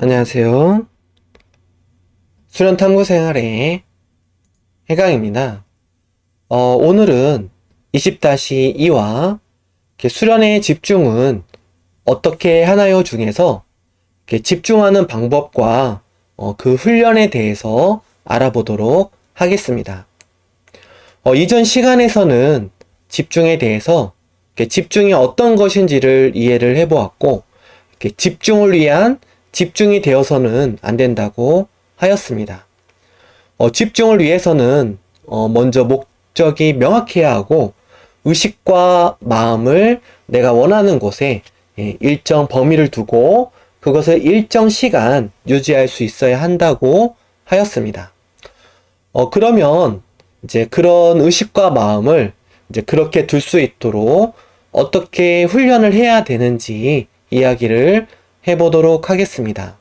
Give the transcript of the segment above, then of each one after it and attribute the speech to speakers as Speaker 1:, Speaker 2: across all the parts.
Speaker 1: 안녕하세요. 수련탐구 생활의 해강입니다. 어, 오늘은 20-2와 수련의 집중은 어떻게 하나요 중에서 집중하는 방법과 어, 그 훈련에 대해서 알아보도록 하겠습니다. 어, 이전 시간에서는 집중에 대해서 집중이 어떤 것인지를 이해를 해보았고 집중을 위한 집중이 되어서는 안 된다고 하였습니다. 어, 집중을 위해서는 어, 먼저 목적이 명확해야 하고 의식과 마음을 내가 원하는 곳에 예, 일정 범위를 두고 그것을 일정 시간 유지할 수 있어야 한다고 하였습니다. 어, 그러면 이제 그런 의식과 마음을 이제 그렇게 둘 수 있도록 어떻게 훈련을 해야 되는지 이야기를 해보도록 하겠습니다.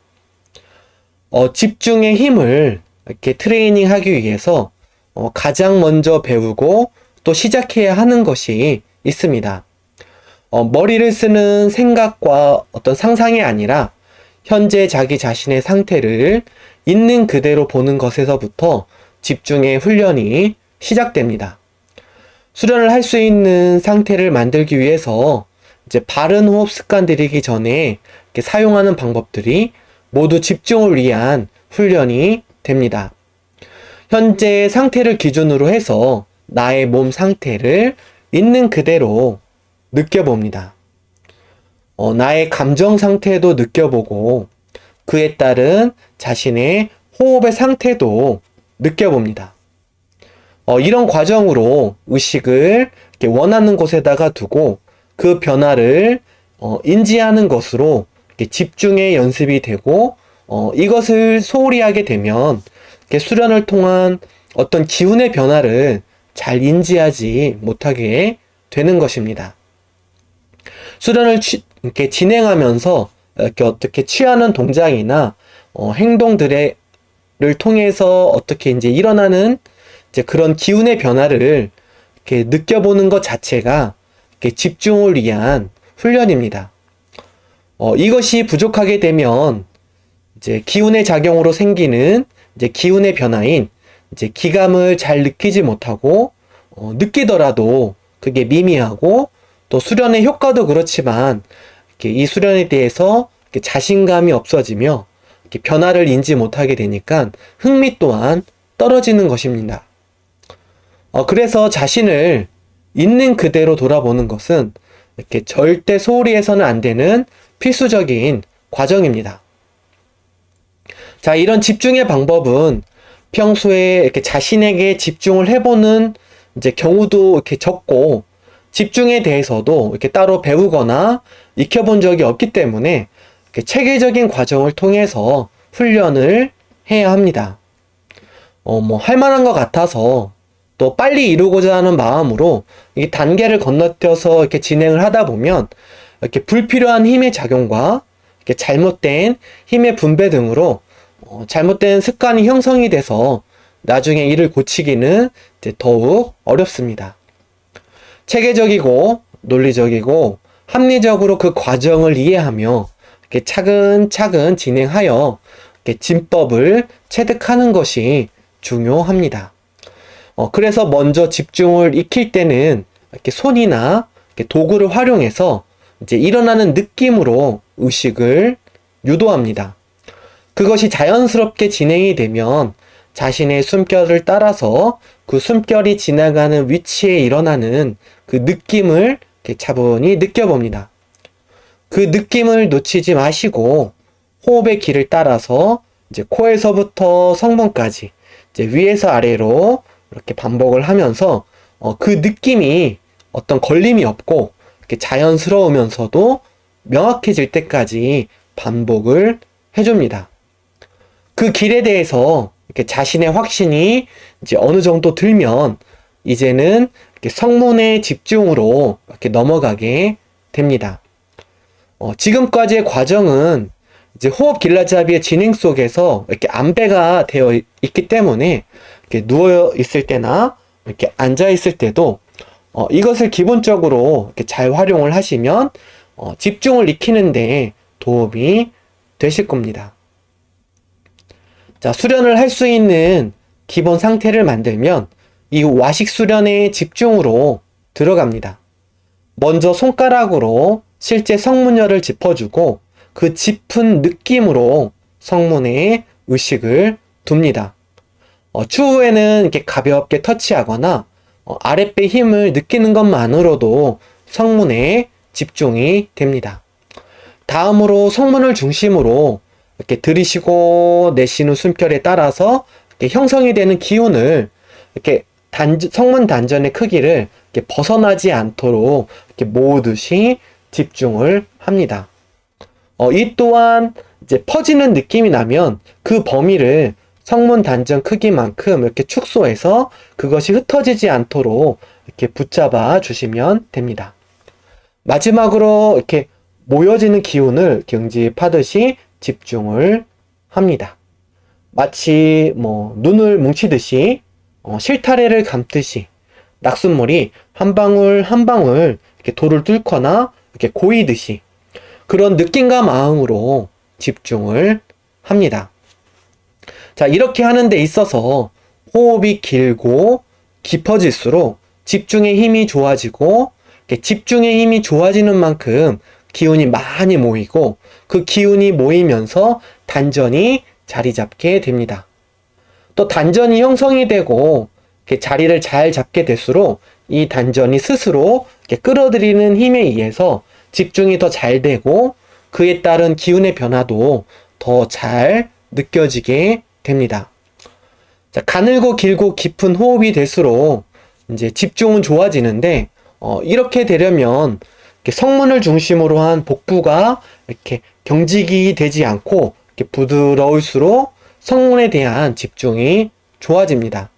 Speaker 1: 어, 집중의 힘을 이렇게 트레이닝 하기 위해서 어, 가장 먼저 배우고 또 시작해야 하는 것이 있습니다. 어, 머리를 쓰는 생각과 어떤 상상이 아니라 현재 자기 자신의 상태를 있는 그대로 보는 것에서부터 집중의 훈련이 시작됩니다. 수련을 할 수 있는 상태를 만들기 위해서 이제 바른 호흡 습관 들이기 전에 사용하는 방법들이 모두 집중을 위한 훈련이 됩니다. 현재 상태를 기준으로 해서 나의 몸 상태를 있는 그대로 느껴봅니다. 어, 나의 감정 상태도 느껴보고 그에 따른 자신의 호흡의 상태도 느껴봅니다. 어, 이런 과정으로 의식을 원하는 곳에다가 두고 그 변화를 어, 인지하는 것으로 집중의 연습이 되고 어, 이것을 소홀히 하게 되면 수련을 통한 어떤 기운의 변화를 잘 인지하지 못하게 되는 것입니다. 수련을 취, 이렇게 진행하면서 이렇게 어떻게 취하는 동작이나 어, 행동들을 통해서 어떻게 이제 일어나는 이제 그런 기운의 변화를 이렇게 느껴보는 것 자체가 이렇게 집중을 위한 훈련입니다. 어, 이것이 부족하게 되면 이제 기운의 작용으로 생기는 이제 기운의 변화인 이제 기감을 잘 느끼지 못하고 어, 느끼더라도 그게 미미하고 또 수련의 효과도 그렇지만 이 수련에 대해서 자신감이 없어지며 변화를 인지 못하게 되니까 흥미 또한 떨어지는 것입니다. 어, 그래서 자신을 있는 그대로 돌아보는 것은 이렇게 절대 소홀히 해서는 안 되는 필수적인 과정입니다. 자, 이런 집중의 방법은 평소에 이렇게 자신에게 집중을 해보는 이제 경우도 이렇게 적고 집중에 대해서도 이렇게 따로 배우거나 익혀본 적이 없기 때문에 체계적인 과정을 통해서 훈련을 해야 합니다. 어, 뭐, 할 만한 것 같아서 또 빨리 이루고자 하는 마음으로 이 단계를 건너뛰어서 이렇게 진행을 하다 보면 이렇게 불필요한 힘의 작용과 이렇게 잘못된 힘의 분배 등으로 어, 잘못된 습관이 형성이 돼서 나중에 이를 고치기는 더욱 어렵습니다. 체계적이고 논리적이고 합리적으로 그 과정을 이해하며 이렇게 차근차근 진행하여 이렇게 진법을 체득하는 것이 중요합니다. 어, 그래서 먼저 집중을 익힐 때는 이렇게 손이나 이렇게 도구를 활용해서 이제 일어나는 느낌으로 의식을 유도합니다. 그것이 자연스럽게 진행이 되면 자신의 숨결을 따라서 그 숨결이 지나가는 위치에 일어나는 그 느낌을 차분히 느껴봅니다. 그 느낌을 놓치지 마시고 호흡의 길을 따라서 이제 코에서부터 성문까지 이제 위에서 아래로 이렇게 반복을 하면서 어, 그 느낌이 어떤 걸림이 없고 이렇게 자연스러우면서도 명확해질 때까지 반복을 해줍니다. 그 길에 대해서 이렇게 자신의 확신이 이제 어느 정도 들면 이제는 이렇게 성문의 집중으로 이렇게 넘어가게 됩니다. 어, 지금까지의 과정은 이제 호흡 길라잡이의 진행 속에서 이렇게 안배가 되어 있기 때문에 이렇게 누워 있을 때나 이렇게 앉아 있을 때도 어, 이것을 기본적으로 이렇게 잘 활용을 하시면 어, 집중을 익히는데 도움이 되실 겁니다. 자, 수련을 할 수 있는 기본 상태를 만들면 이 와식 수련의 집중으로 들어갑니다. 먼저 손가락으로 실제 성문열을 짚어주고 그 짚은 느낌으로 성문에 의식을 둡니다. 어, 추후에는 이렇게 가볍게 터치하거나 어, 아랫배 힘을 느끼는 것만으로도 성문에 집중이 됩니다. 다음으로 성문을 중심으로 이렇게 들이쉬고 내쉬는 숨결에 따라서 형성이 되는 기운을 이렇게 단, 성문 단전의 크기를 이렇게 벗어나지 않도록 이렇게 모으듯이 집중을 합니다. 어, 이 또한 이제 퍼지는 느낌이 나면 그 범위를 성문 단전 크기만큼 이렇게 축소해서 그것이 흩어지지 않도록 이렇게 붙잡아 주시면 됩니다. 마지막으로 이렇게 모여지는 기운을 경지하듯이 집중을 합니다. 마치 뭐 눈을 뭉치듯이 어, 실타래를 감듯이 낙숫물이 한 방울 한 방울 이렇게 돌을 뚫거나 이렇게 고이듯이 그런 느낌과 마음으로 집중을 합니다. 자, 이렇게 하는 데 있어서 호흡이 길고 깊어질수록 집중의 힘이 좋아지고 집중의 힘이 좋아지는 만큼 기운이 많이 모이고 그 기운이 모이면서 단전이 자리 잡게 됩니다. 또 단전이 형성이 되고 자리를 잘 잡게 될수록 이 단전이 스스로 끌어들이는 힘에 의해서 집중이 더 잘 되고 그에 따른 기운의 변화도 더 잘 느껴지게 됩니다. 자, 가늘고 길고 깊은 호흡이 될수록 이제 집중은 좋아지는데 어, 이렇게 되려면 이렇게 성문을 중심으로 한 복부가 이렇게 경직이 되지 않고 이렇게 부드러울수록 성문에 대한 집중이 좋아집니다.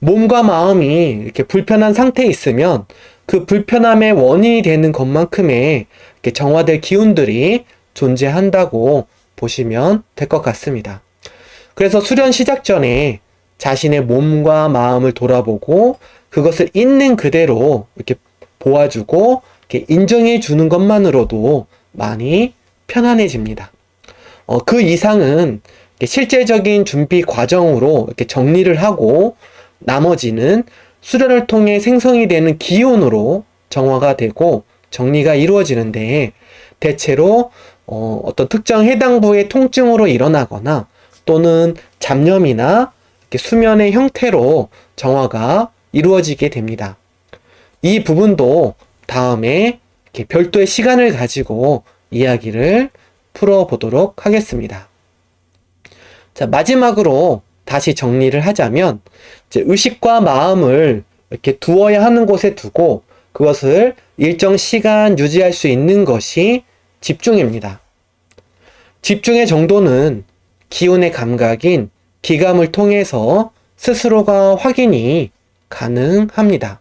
Speaker 1: 몸과 마음이 이렇게 불편한 상태에 있으면 그 불편함의 원인이 되는 것만큼의 정화될 기운들이 존재한다고 보시면 될 것 같습니다. 그래서 수련 시작 전에 자신의 몸과 마음을 돌아보고 그것을 있는 그대로 이렇게 보아주고 이렇게 인정해 주는 것만으로도 많이 편안해집니다. 어, 그 이상은 실제적인 준비 과정으로 이렇게 정리를 하고 나머지는 수련을 통해 생성이 되는 기운으로 정화가 되고 정리가 이루어지는데 대체로 어, 어떤 특정 해당 부의 통증으로 일어나거나 또는 잡념이나 수면의 형태로 정화가 이루어지게 됩니다. 이 부분도 다음에 별도의 시간을 가지고 이야기를 풀어보도록 하겠습니다. 자, 마지막으로 다시 정리를 하자면, 의식과 마음을 이렇게 두어야 하는 곳에 두고 그것을 일정 시간 유지할 수 있는 것이 집중입니다. 집중의 정도는 기운의 감각인 기감을 통해서 스스로가 확인이 가능합니다.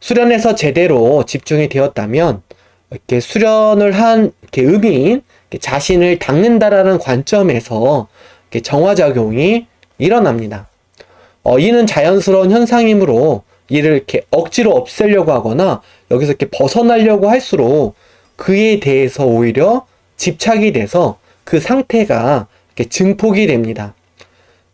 Speaker 1: 수련에서 제대로 집중이 되었다면 이렇게 수련을 한 이렇게 의미인 이렇게 자신을 닦는다라는 관점에서 이렇게 정화작용이 일어납니다. 어, 이는 자연스러운 현상이므로 이를 이렇게 억지로 없애려고 하거나 여기서 이렇게 벗어나려고 할수록 그에 대해서 오히려 집착이 돼서 그 상태가 증폭이 됩니다.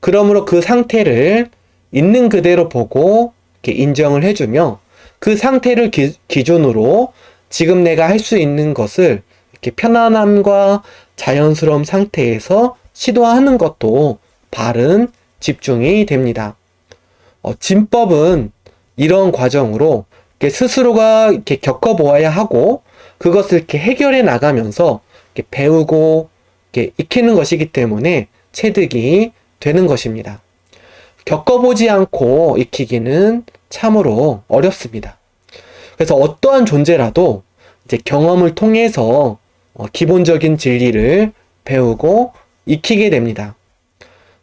Speaker 1: 그러므로 그 상태를 있는 그대로 보고 인정을 해주며 그 상태를 기, 기준으로 지금 내가 할 수 있는 것을 이렇게 편안함과 자연스러움 상태에서 시도하는 것도 바른 집중이 됩니다. 어, 진법은 이런 과정으로 이렇게 스스로가 이렇게 겪어보아야 하고 그것을 이렇게 해결해 나가면서 이렇게 배우고 익히는 것이기 때문에 체득이 되는 것입니다. 겪어보지 않고 익히기는 참으로 어렵습니다. 그래서 어떠한 존재라도 이제 경험을 통해서 어, 기본적인 진리를 배우고 익히게 됩니다.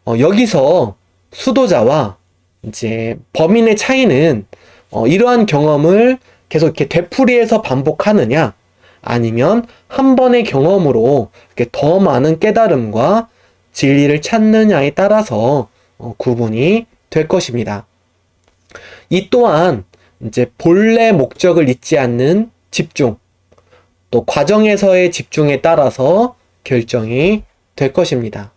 Speaker 1: 어, 여기서 수도자와 이제 범인의 차이는 어, 이러한 경험을 계속 이렇게 되풀이해서 반복하느냐, 아니면 한 번의 경험으로 이렇게 더 많은 깨달음과 진리를 찾느냐에 따라서 어, 구분이 될 것입니다. 이 또한 이제 본래 목적을 잊지 않는 집중, 또 과정에서의 집중에 따라서 결정이 될 것입니다.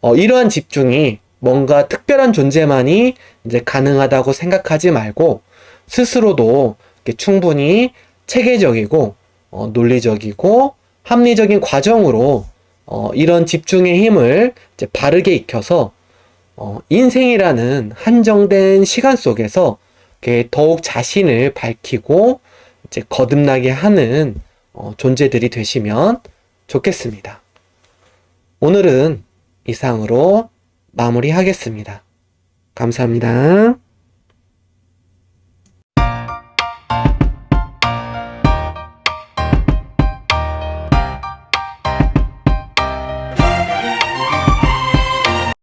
Speaker 1: 어, 이러한 집중이 뭔가 특별한 존재만이 이제 가능하다고 생각하지 말고 스스로도 충분히 체계적이고 어, 논리적이고 합리적인 과정으로 어, 이런 집중의 힘을 이제 바르게 익혀서 어, 인생이라는 한정된 시간 속에서 더욱 자신을 밝히고 이제 거듭나게 하는 어, 존재들이 되시면 좋겠습니다. 오늘은 이상으로 마무리하겠습니다. 감사합니다.